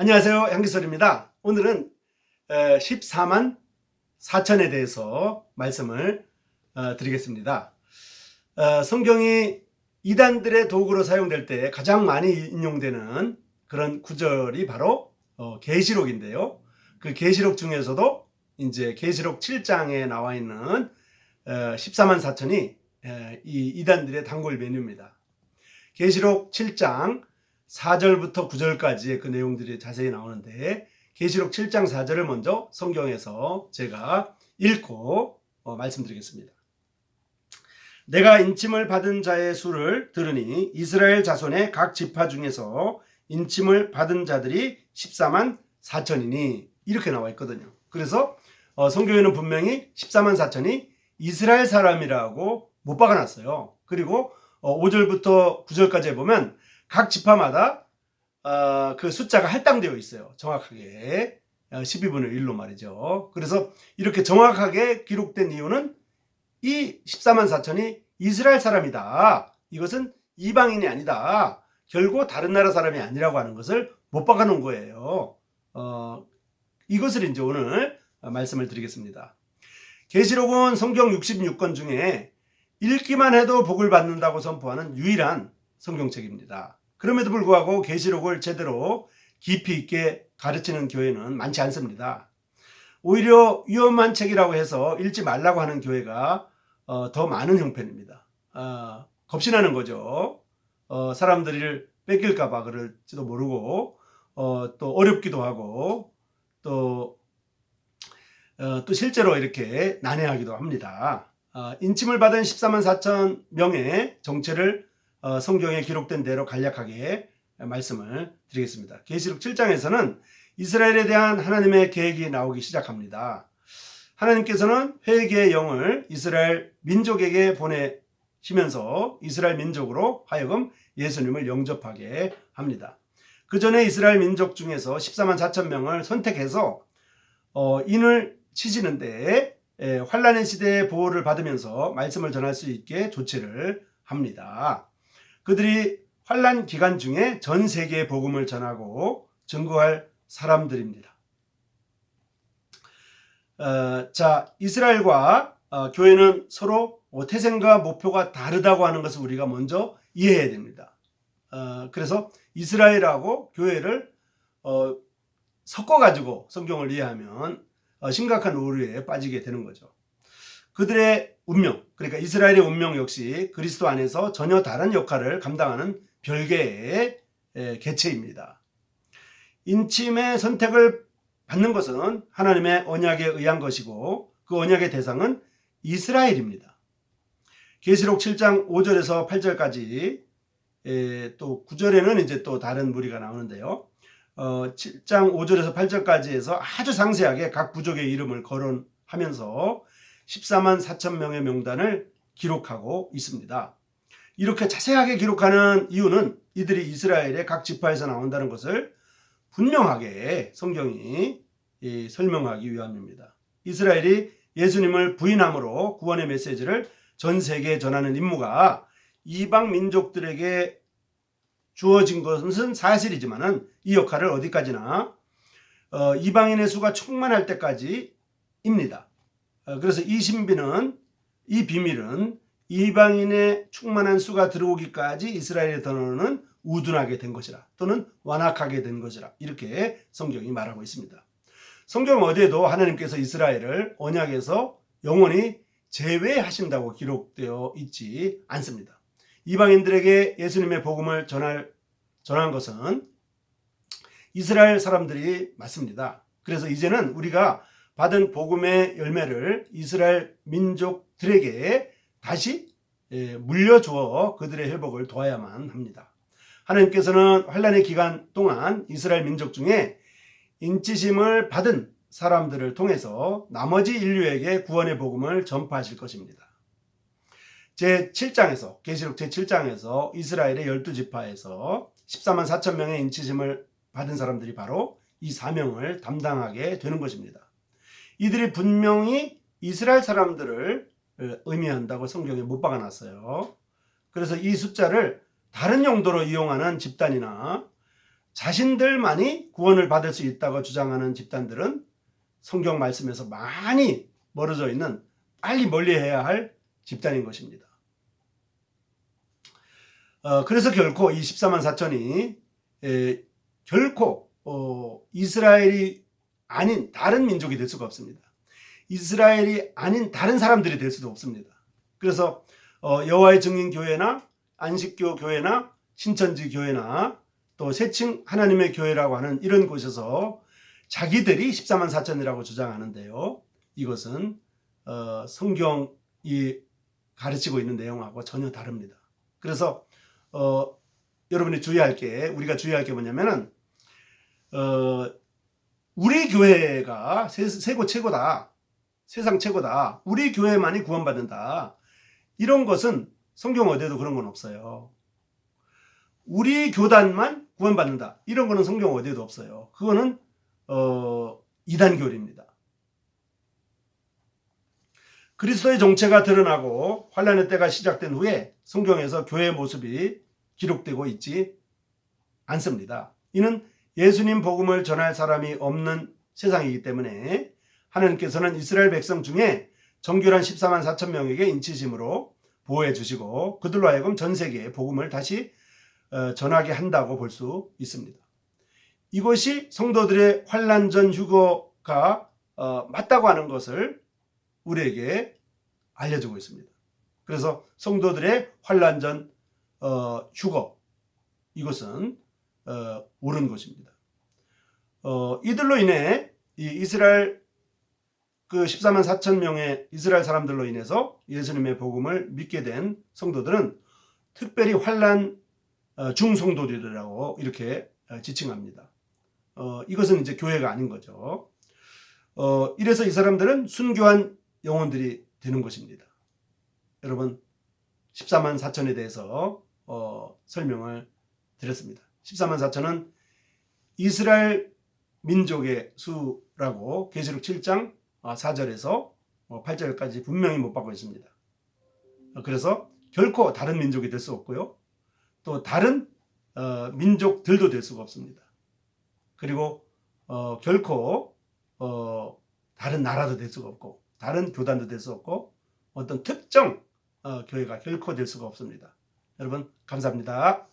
안녕하세요. 양기설입니다. 오늘은 14만 4천에 대해서 말씀을 어, 드리겠습니다. 어, 성경이 이단들의 도구로 사용될 때 가장 많이 인용되는 그런 구절이 바로 어, 계시록인데요. 그 계시록 중에서도 이제 계시록 7장에 나와 있는 14만 4천이 이 이단들의 단골 메뉴입니다. 계시록 7장 4절부터 9절까지의 그 내용들이 자세히 나오는데 계시록 7장 4절을 먼저 성경에서 제가 읽고 어, 말씀드리겠습니다. 내가 인침을 받은 자의 수를 들으니 이스라엘 자손의 각 지파 중에서 인침을 받은 자들이 14만 4천이니 이렇게 나와 있거든요. 그래서 어, 성경에는 분명히 14만 4천이 이스라엘 사람이라고 못 박아놨어요. 그리고 어, 5절부터 9절까지 보면 각 지파마다 어, 그 숫자가 할당되어 있어요. 정확하게. 12분의 1로 말이죠. 그래서 이렇게 정확하게 기록된 이유는 이 14만 4천이 이스라엘 사람이다. 이것은 이방인이 아니다. 결국 다른 나라 사람이 아니라고 하는 것을 못 박아 놓은 거예요. 어, 이것을 이제 오늘 말씀을 드리겠습니다. 계시록은 성경 66권 중에 읽기만 해도 복을 받는다고 선포하는 유일한 성경책입니다. 그럼에도 불구하고 계시록을 제대로 깊이 있게 가르치는 교회는 많지 않습니다. 오히려 위험한 책이라고 해서 읽지 말라고 하는 교회가 어, 더 많은 형편입니다. 어, 겁신하는 거죠. 어, 사람들을 뺏길까봐 그럴지도 모르고 어, 또 어렵기도 하고 또, 어, 또 실제로 이렇게 난해하기도 합니다. 어, 인침을 받은 14만 4천 명의 정체를 어, 성경에 기록된 대로 간략하게 말씀을 드리겠습니다. 계시록 7장에서는 이스라엘에 대한 하나님의 계획이 나오기 시작합니다. 하나님께서는 회개의 영을 이스라엘 민족에게 보내시면서 이스라엘 민족으로 하여금 예수님을 영접하게 합니다. 그 전에 이스라엘 민족 중에서 14만 4천 명을 선택해서 어, 인을 치시는데 에, 환란의 시대의 보호를 받으면서 말씀을 전할 수 있게 조치를 합니다. 그들이 환란 기간 중에 전 세계에 복음을 전하고 증거할 사람들입니다. 어, 자, 이스라엘과 어, 교회는 서로 어, 태생과 목표가 다르다고 하는 것을 우리가 먼저 이해해야 됩니다. 어, 그래서 이스라엘하고 교회를 어, 섞어가지고 성경을 이해하면 어, 심각한 오류에 빠지게 되는 거죠. 그들의 운명, 그러니까 이스라엘의 운명 역시 그리스도 안에서 전혀 다른 역할을 감당하는 별개의 개체입니다. 인침의 선택을 받는 것은 하나님의 언약에 의한 것이고 그 언약의 대상은 이스라엘입니다. 계시록 7장 5절에서 8절까지 또 9절에는 이제 또 다른 무리가 나오는데요. 어, 7장 5절에서 8절까지 해서 아주 상세하게 각 부족의 이름을 거론하면서 14만 4천 명의 명단을 기록하고 있습니다. 이렇게 자세하게 기록하는 이유는 이들이 이스라엘의 각 지파에서 나온다는 것을 분명하게 성경이 설명하기 위함입니다. 이스라엘이 예수님을 부인함으로 구원의 메시지를 전 세계에 전하는 임무가 이방 민족들에게 주어진 것은 사실이지만은 이 역할을 어디까지나 어, 이방인의 수가 충만할 때까지입니다. 어, 그래서 이 신비는 이 비밀은 이방인의 충만한 수가 들어오기까지 이스라엘의 더러는 우둔하게 된 것이라 또는 완악하게 된 것이라 이렇게 성경이 말하고 있습니다. 성경 어디에도 하나님께서 이스라엘을 언약에서 영원히 제외하신다고 기록되어 있지 않습니다. 이방인들에게 예수님의 복음을 전할 전한 것은 이스라엘 사람들이 맞습니다. 그래서 이제는 우리가 받은 복음의 열매를 이스라엘 민족들에게 다시 예, 물려주어 그들의 회복을 도와야만 합니다. 하나님께서는 환란의 기간 동안 이스라엘 민족 중에 인치심을 받은 사람들을 통해서 나머지 인류에게 구원의 복음을 전파하실 것입니다. 제 7장에서 계시록 제 7장에서 이스라엘의 12지파에서 14만 4천 명의 인치심을 받은 사람들이 바로 이 사명을 담당하게 되는 것입니다. 이들이 분명히 이스라엘 사람들을 의미한다고 성경에 못 박아놨어요. 그래서 이 숫자를 다른 용도로 이용하는 집단이나 자신들만이 구원을 받을 수 있다고 주장하는 집단들은 성경 말씀에서 많이 멀어져 있는 빨리 멀리해야 할 집단인 것입니다. 어, 그래서 결코 이 14만 4천이 에, 결코 어, 이스라엘이 아닌 다른 민족이 될 수가 없습니다. 이스라엘이 아닌 다른 사람들이 될 수도 없습니다. 그래서 어, 여호와의 증인 교회나 안식교 교회나 신천지 교회나 또 새칭 하나님의 교회라고 하는 이런 곳에서 자기들이 14만 4천이라고 주장하는데요. 이것은 어, 성경이 가르치고 있는 내용하고 전혀 다릅니다. 그래서 어, 여러분이 주의할 게 우리가 주의할 게 뭐냐면은 어, 우리 교회가 세, 세고 최고다. 세상 최고다. 우리 교회만이 구원받는다. 이런 것은 성경 어디에도 그런 건 없어요. 우리 교단만 구원받는다. 이런 거는 성경 어디에도 없어요. 그거는 어, 이단교리입니다. 그리스도의 정체가 드러나고 환란의 때가 시작된 후에 성경에서 교회의 모습이 기록되고 있지 않습니다. 이는 예수님 복음을 전할 사람이 없는 세상이기 때문에 하나님께서는 이스라엘 백성 중에 정결한 14만 4천 명에게 인치심으로 보호해 주시고 그들로 하여금 전 세계에 복음을 다시 어, 전하게 한다고 볼 수 있습니다. 이것이 성도들의 환란 전 휴거가 어, 맞다고 하는 것을 우리에게 알려주고 있습니다. 그래서 성도들의 환란 전 어, 휴거 이것은 어, 옳은 것입니다. 어, 이들로 인해 이 이스라엘 그 14만 4천 명의 이스라엘 사람들로 인해서 예수님의 복음을 믿게 된 성도들은 특별히 환란 어, 중성도들이라고 이렇게 어, 지칭합니다. 어, 이것은 이제 교회가 아닌 거죠. 어, 이래서 이 사람들은 순교한 영혼들이 되는 것입니다. 여러분 14만 4천에 대해서 어, 설명을 드렸습니다. 14만 4천은 이스라엘 민족의 수라고 계시록 7장 4절에서 8절까지 분명히 못 받고 있습니다. 그래서 결코 다른 민족이 될 수 없고요. 또 다른 어, 민족들도 될 수가 없습니다. 그리고 어, 결코 어, 다른 나라도 될 수가 없고 다른 교단도 될 수 없고 어떤 특정 어, 교회가 결코 될 수가 없습니다. 여러분 감사합니다.